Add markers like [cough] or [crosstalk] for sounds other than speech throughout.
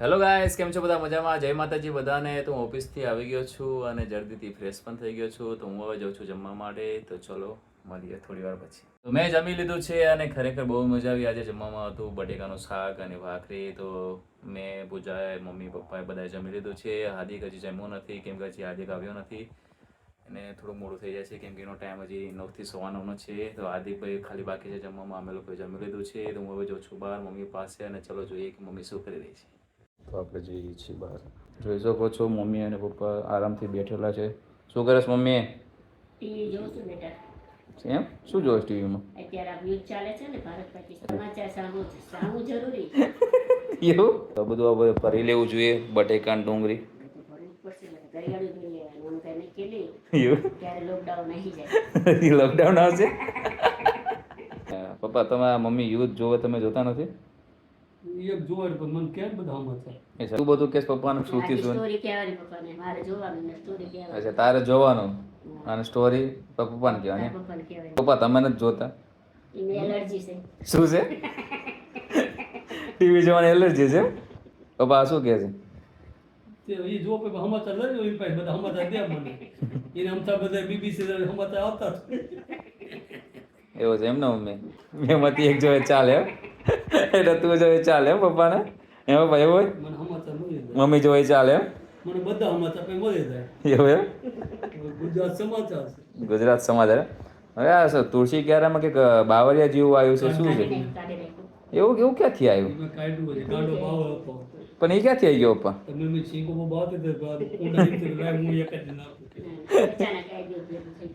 Hello guys કેમ છો બધા? મજામાં? જય માતાજી બધાને. તો હું ઓફિસથી આવી ગયો છું અને જલ્દીથી ફ્રેશ પણ થઈ ગયો છું. તો હું હવે જાઉં છું જમવા માટે. તો ચલો, મળીએ થોડી વાર પછી. તો મેં જમી લીધું છે અને ખરેખર બહુ મજા આવી. આજે જમવામાં હતું બટેકાનું શાક અને ભાખરી. તો મેં પૂજાએ મમ્મી, પપ્પાએ બધાએ જમી લીધું છે. હાર્દિક હજી જમ્યું નથી, કેમ કે હજી હાર્દિક આવ્યો નથી. અને થોડું મોડું થઈ જાય છે, કેમ કે એનો ટાઈમ હજી નવથી સવા છે. તો હાર્દિકભાઈ ખાલી બાકી છે જમવામાં. અમે લોકોએ જમી લીધું છે. તો હું હવે જાઉં છું બહાર, મમ્મી પાસે અને ચલો જોઈએ કે મમ્મી શું કરી રહી છે. તો આપણે જઈએ છીએ બહાર. જોઈ શકો છો મમ્મી અને પપ્પા આરામથી બેઠેલા છે. શું કરે મમ્મી? ટીવી જોઉં છું બેટા. એમ? શું જોઈશ ટીવીમાં? અત્યારે આ યુદ્ધ ચાલે છે ને ભારત પાકિસ્તાન. સમાચાર સાંભળવું સાંભળવું જરૂરી. એવું? તો બધું હવે ભરી લેવું જોઈએ બટેકા ડુંગળી. લોકડાઉન [laughs] આવશે? [laughs] પપ્પા તમારા મમ્મી યુદ્ધ જોવે તમે જોતા નથી? એક જોવાય પણ મને કેમ બધા આમાં છે એ શું બધું કેસ પપ્પાનું શું થયું સ્ટોરી કહેવાની પપ્પાને. મારે જોવાનું ને સ્ટોરી કહેવાની. અચ્છા તારે જોવાનું? અને સ્ટોરી પપ્પાને કહેવાની પપ્પા તમે નથી જોતા? એને એલર્જી છે. શું છે? ટીવી જોવાની એલર્જી છે પપ્પા આ શું કહે છે? તે એ જો કોઈ સમાચાર લઈ એ પાસે બધા સમાચાર દે મને. એને અમથા બધા બીબીસી સમાચાર આવતા એવો છે એમ ને મમ્મી? એમાંથી એક જોવે ચાલે એમ? [laughs] એટલે તું જોઈ ચાલે એમ પપ્પાને? એમ ભાઈ એવું હોય મમ્મી જોઈ ચાલે એમ? એવું એમ? ગુજરાત સમાચાર છે. ગુજરાત સમાચાર એમ? હવે આ શું તુલસી ક્યારામાં કંઈક બાવરિયા જેવું આવ્યું છે શું છે. એવું કેવું ક્યાંથી આવ્યું? પણ એ ક્યાંથી આવી ગયો પપ્પા.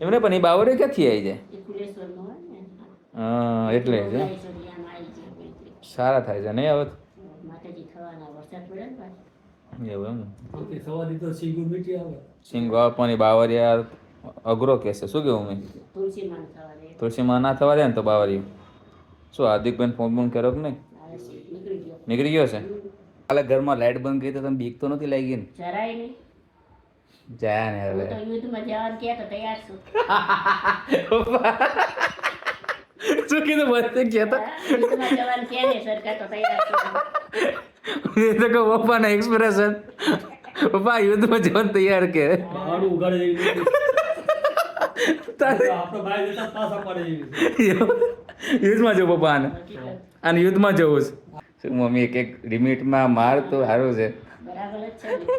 એમને પણ એ બાવરિયા ક્યાંથી આવી જાય? ને. હા એટલે છે ગાય ચોરિયામાં આવી જાય એટલે. સારા થાય છે નહીં હવે? માતાજી થવાના વરસાદ પડે એવું એમ? સવારથી તો છીંકો મીઠી આવે. સિંગ વાપવાની બાવરિયા અઘરો કહેશે શું કેવું મેં? તુલસીમાં ના થવા દે ને તો બાવરિયું? શું હાર્દિકભાઈ ફોન ફોન કર્યો કે નહીં? નીકળી ગયો. છે? કાલે ઘરમાં લાઇટ બંધ કરી તો તમે બીક તો નથી લાગી ને? જરાય નહીં. જાય ને હવે. યુદ્ધમાં જવાનું તો તૈયાર છું. [laughs] શું કીધું બધે કહેતા. સરકાર તો તૈયાર છું. એ તો કહું પપ્પાના એક્સપ્રેશન પપ્પા યુદ્ધમાં જવાનું તૈયાર કે. યુદ્ધમાં જવું પપ્પા આને આને યુદ્ધમાં જવું છે. શું મમ્મી એક એક લિમિટમાં માર તો સારું છે. બરાબર જ છે. ને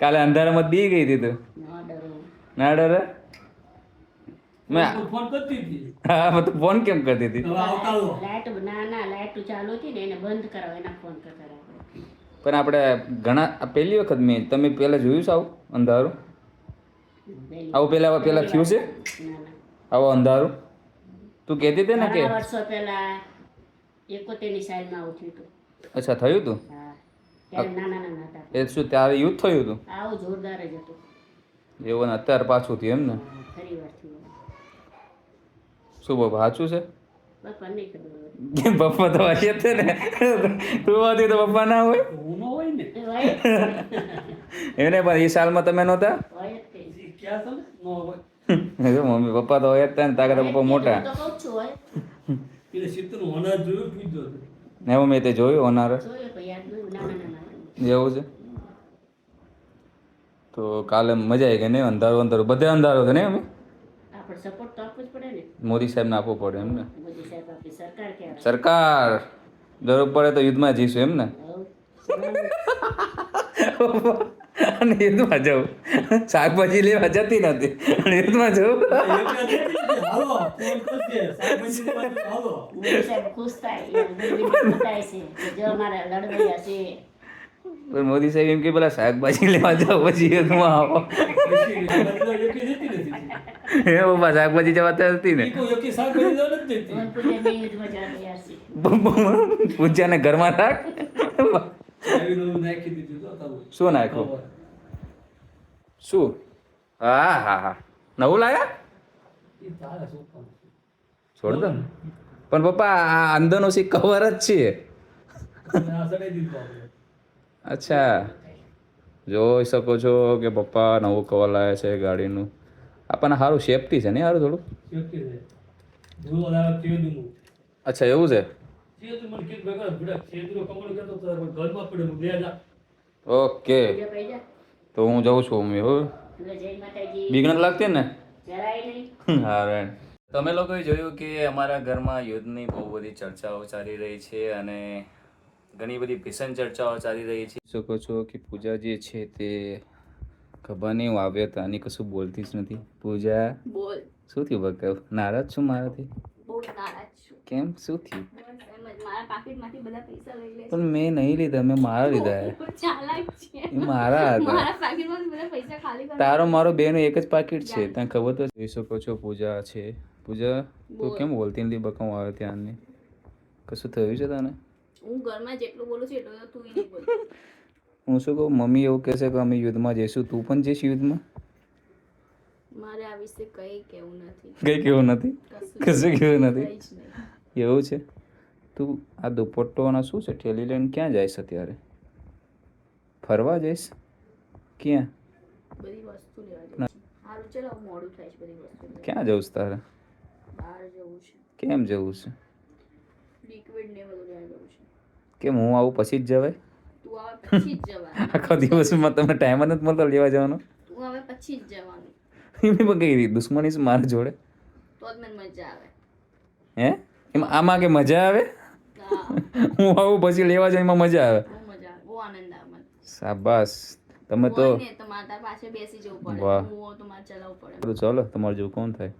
કાલે અંધારામાં દી ગઈ હતી તું. ના ડરે? મેં ફોન કરતી હતી? હા તો તું ફોન કેમ કરતી હતી? હવે આવતા રહો. લાઈટ ના ના લાઈટ ચાલુ હતી ને એને બંધ કરાવો એના ફોન કરતા પણ આપણે ઘણા પહેલી વખત મેં તમે પહેલાં જોયું છે આવું અંધારું? આવું પહેલાં પહેલાં થયું છે? આવું અંધારું? તું કહેતી હતી ને કે વર્ષો પહેલા એકોતેરની સાલમાં આવું થયું હતું. અચ્છા થયું હતું? હતા. એ શું ત્યારે યુદ્ધ થયું હતું? આવું જોરદાર જ હતું. એવું ને અત્યારે પાછું થયું એમ ને? ફરી વાર શું બાપા સાચું છે? નહીં પપ્પા તો હશે જ ને. તું હતી તો પપ્પા ના હોય? ન ને. એને પણ એ સાલમાં તમે નહોતા? ને? ન મમ્મી પપ્પા તો હોય જ ને. તાકા પપ્પા મોટા. ને હું મેં તે જોયું હોનાર જોયું પણ યાદ નહીં નાના નાના જેવું છે? તો કાલે મજા આવી ગઈ નહીં અંધારું અંધારું. બધે અંધારું હતો ને અમે સપોર્ટ તો આપવો જ પડે ને. મોદી સાહેબને આપવો પડે એમ ને? મોદી સાહેબ આપણી સરકાર કે સરકાર! જરૂર પડે તો યુદ્ધમાં જઈશું એમ ને? અને યુદ્ધમાં જવું શાકભાજી લેવા જતી નથી. અને યુદ્ધમાં જવું ખુશ થાય જો અમારા લડવૈયા છે મોદી સાહેબ એમ કે, પેલા શાકભાજી લેવા જાઓ, પછી યુદ્ધમાં આવો. હે બાબા શાકભાજી જવા તો હતી ને. પૂજાને ઘરમાં રાખ. શું નાખ્યું શું? હા હા હા. નવું લાયા. છોડ દો પણ પપ્પા, આ અંદરનો સી કવર જ છે અને આ સગાઈ દીધું આપણે. અચ્છા. જોઈ શકો છો કે પપ્પા નવું કવર લાવ્યા છે ગાડીનું. આપણને સારું સેફટી છે ને સારું થોડું? લાવે. અચ્છા એવું છે? ઓકે. તો હું જાઉં છું મમ્મી હો. બીક નથી લાગતી ને? હા તમે લોકોએ જોયું કે અમારા ઘરમાં યુદ્ધની બહુ બધી ચર્ચાઓ ચાલી રહી છે અને ઘણી બધી ભીષણ ચર્ચાઓ ચાલી રહી છે. શકો છો કે પૂજા જે છે તે ખબર નહીં હું આવ્યો તો આની કશું બોલતી જ નથી. પૂજા? બોલ. શું થયું બકાવ નારાજ છું મારાથી? બહુ નારાજ છું. કેમ? શું થયું? બસ એમ જ. મારા પાકીટમાંથી બધા પૈસા લઈ લે પણ મેં નહીં લીધા મેં મારા લીધા. મારા હતા. મારા પાકીટમાંથી બધા પૈસા ખાલી કરી તારો મારો બેનો એક જ પાકીટ છે. તને ખબર તો જોઈ શકો છો પૂજા છે. પૂજા તું કેમ બોલતી નથી બકાઉ આવે ત્યાંની. કશું થયું છે તને? હું ઘરમાં જેટલું બોલું છું એટલું તું નહીં બોલ. [laughs] હું શું કહું મમ્મી એવું કહેશે કે અમે યુદ્ધમાં જઈશું. તું પણ જઈશ યુદ્ધમાં? મારે આ વિશે કંઈ કહેવું નથી. કંઈ કેવું નથી? કશું કહેવું નથી? એવું છે? તું આ દુપટ્ટો અને શું છે? ઠેલી લઈને ક્યાં જઈશ અત્યારે? ફરવા જઈશ? ક્યાં? બધી વસ્તુ લેવા છે. ચલો મોડું થાય છે બધી વસ્તુ ક્યાં જવું તારે? બહાર જવું છે. કેમ જવું છે? લિક્વિડ ને બધું લેવા જવું છે. કેમ હું આવું પછી જ જવાય? [laughs] આખો દિવસમાં તમને ટાઈમ જ નથી મળતો લેવા જવાનો? તું આવે પછી જ જવાનું. [laughs] એમની પણ કઈ દુશ્મની છે મારા જોડે? તો જ મને મજા આવે. હે? એમાં આમાં કે મજા આવે? [laughs] હું. આવું પછી લેવા જાય એમાં મજા આવે. બહુ આનંદ મને. તમે તો ચાલો તમારે જેવું કોણ થાય?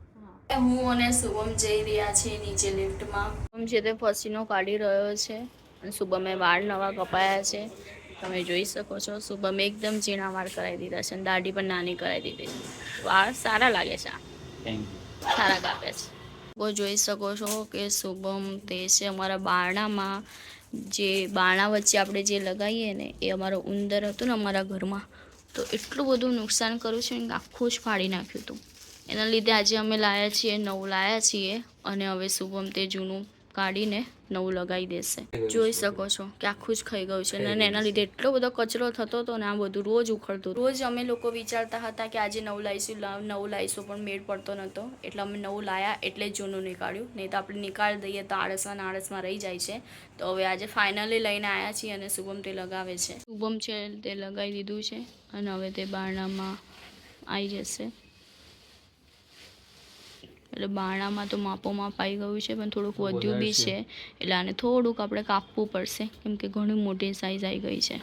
હું. અને શુભમ જઈ રહ્યા છીએ નીચે લિફ્ટમાં શુભમ છે તે પસીનો કાઢી રહ્યો છે. અને શુભમે વાળ નવા કપાયા છે. તમે જોઈ શકો છો શુભમે એકદમ ઝીણા વાળ કરાવી દીધા છે અને દાઢી પણ નાની કરાવી દીધી છે. વાળ સારા લાગે છે સારા કાપે છે. બહુ જોઈ શકો છો કે શુભમ તે છે અમારા બારણામાં. જે બારણા વચ્ચે આપણે જે લગાવીએ ને એ અમારો ઉંદર હતું ને અમારા ઘરમાં. તો એટલું બધું નુકસાન કર્યું છે કે આખું જ ફાડી નાખ્યું હતું. એના લીધે આજે અમે લાયા છીએ નવું લાયા છીએ અને હવે શુભમ તે જૂનું કાઢીને નવું લગાવી દેશે. જોઈ શકો છો કે આખું જ ખાઈ ગયું છે અને એના લીધે એટલો બધો કચરો થતો હતો ને આ બધું રોજ ઉખડતું રોજ અમે લોકો વિચારતા હતા કે આજે નવું લાવીશું નવું લાવીશું પણ મેળ પડતો નહોતો. એટલે અમે નવું લાયા એટલે જ જૂનું નીકાળ્યું. નહીં તો આપણે નીકાળી દઈએ તો આળસમાં આળસમાં રહી જાય છે. તો હવે આજે ફાઇનલી લઈને આવ્યા છીએ અને શુભમ તે લગાવે છે. શુભમ છે તે લગાવી દીધું છે અને હવે તે બારણામાં આવી જશે. એટલે બાણામાં તો માપો માપ આવી ગયું છે પણ થોડુંક વધ્યું બી છે. એટલે આને થોડુંક આપણે કાપવું પડશે કેમ કે ઘણી મોટી સાઈઝ આવી ગઈ છે.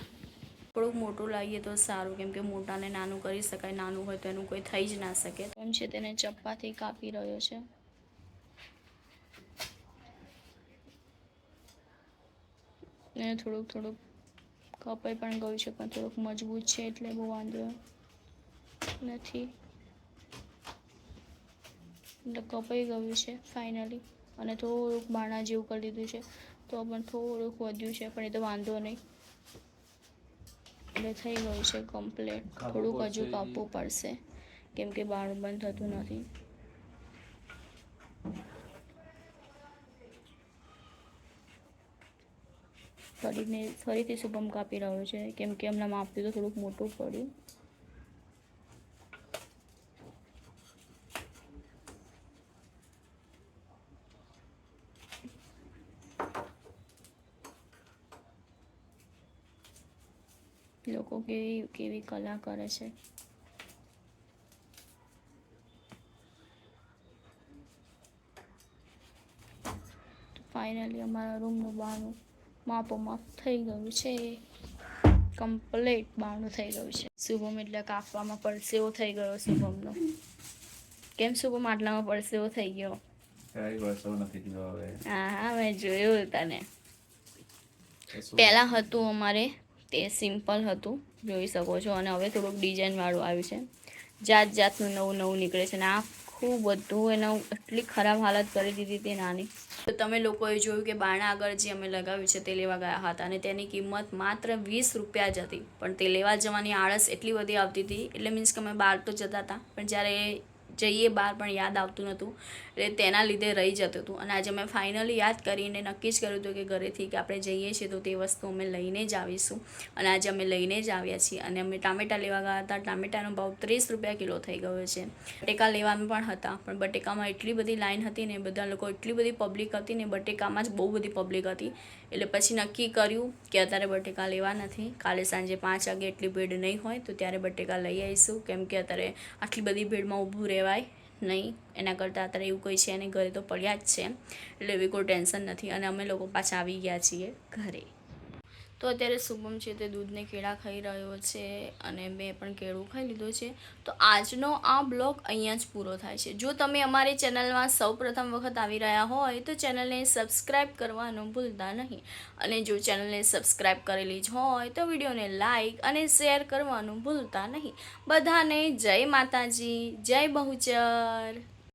થોડુંક મોટું લાવીએ તો સારું કેમ કે મોટાને નાનું કરી શકાય નાનું હોય તો એનું કોઈ થઈ જ ના શકે. એમ છે તેને ચપ્પાથી કાપી રહ્યો છે? એને થોડુંક થોડુંક કપાઈ પણ ગયું છે પણ થોડુંક મજબૂત છે એટલે બહુ વાંધો નથી. એટલે કપાઈ ગયું છે ફાઇનલી અને થોડુંક બાણા જેવું કરી દીધું છે. તો પણ થોડુંક વધ્યું છે પણ એ તો વાંધો નહીં. એટલે થઈ ગયું છે કમ્પ્લેટ થોડુંક હજુ કાપવું પડશે કેમ કે બાણું બંધ થતું નથી. ફરીને ફરીથી શુભમ કાપી રહ્યો છે કેમ કે હમણાં માપ્યું તો થોડુંક મોટું પડ્યું. લોકો કેવી કેવી કલા કરે છે. ફાઇનલી અમારા રૂમનું બારણું માપોમાપ થઈ ગયું છે. કમ્પ્લીટ બાણું થઈ ગયું છે. શુભમ એટલે કાપવામાં પરસેવો થઈ ગયો શુભમનો. કેમ શુભમ? આટલામાં પરસેવો થઈ ગયો. હા હા મેં જોયું તને. પહેલાં હતું અમારે. તે સિમ્પલ હતું, જોઈ શકો છો. અને હવે થોડુંક ડિઝાઇનવાળું આવ્યું છે. જાત જાતનું નવું નવું નીકળે છે. અને આખું બધું એને એટલી ખરાબ હાલત કરી દીધી હતી નાની. તો તમે લોકોએ જોયું કે બાણા આગળ જે અમે લગાવ્યું છે તે લેવા ગયા હતા અને તેની કિંમત માત્ર વીસ રૂપિયા જ હતી. પણ તે લેવા જવાની આળસ એટલી બધી આવતી હતી. એટલે મીન્સ કે અમે બહાર તો જતા હતા. પણ જ્યારે જઈએ બહાર પણ યાદ આવતું નહોતું, એટલે તેના લીધે રહી જતું હતું. અને આજે અમે ફાઇનલી યાદ કરીને નક્કી જ કર્યું હતું કે ઘરેથી કે આપણે જઈએ છીએ તો તે વસ્તુ અમે લઈને જ આવીશું. અને આજે અમે લઈને જ આવ્યા છીએ. અને અમે ટામેટાં લેવા ગયા હતા. ટામેટાનો ભાવ ત્રીસ રૂપિયા કિલો થઈ ગયો છે. બટેકા લેવાનું પણ હતા, પણ બટેકામાં એટલી બધી લાઈન હતી ને, બધા લોકો એટલી બધી પબ્લિક હતી ને, બટેકામાં જ બહુ બધી પબ્લિક હતી. એટલે પછી નક્કી કર્યું કે અત્યારે બટેકા લેવા નથી. કાલે સાંજે પાંચ વાગે એટલી ભીડ નહીં હોય તો ત્યારે બટેકા લઈ આવીશું. કેમ કે અત્યારે આટલી બધી ભીડમાં ઊભું રહેવાય નહીં. એના કરતાં અત્યારે એવું કંઈ છે અને ઘરે તો પડ્યા જ છે. એટલે એવી કોઈ ટેન્શન નથી અને અમે લોકો પાછા આવી ગયા છીએ ઘરે. તો અત્યારે શુભમ છે તે દૂધને કેળા ખાઈ રહ્યો છે અને મેં પણ કેળું ખાઈ લીધું છે. તો આજનો આ બ્લોગ અહીંયા જ પૂરો થાય છે. જો તમે અમારી ચેનલમાં સૌ પ્રથમ વખત આવી રહ્યા હોય તો ચેનલને સબસ્ક્રાઈબ કરવાનું ભૂલતા નહીં. અને જો ચેનલને સબસ્ક્રાઈબ કરેલી જ હોય તો વિડીયોને લાઈક અને શેર કરવાનું ભૂલતા નહીં. બધાને જય માતાજી, જય બહુચર.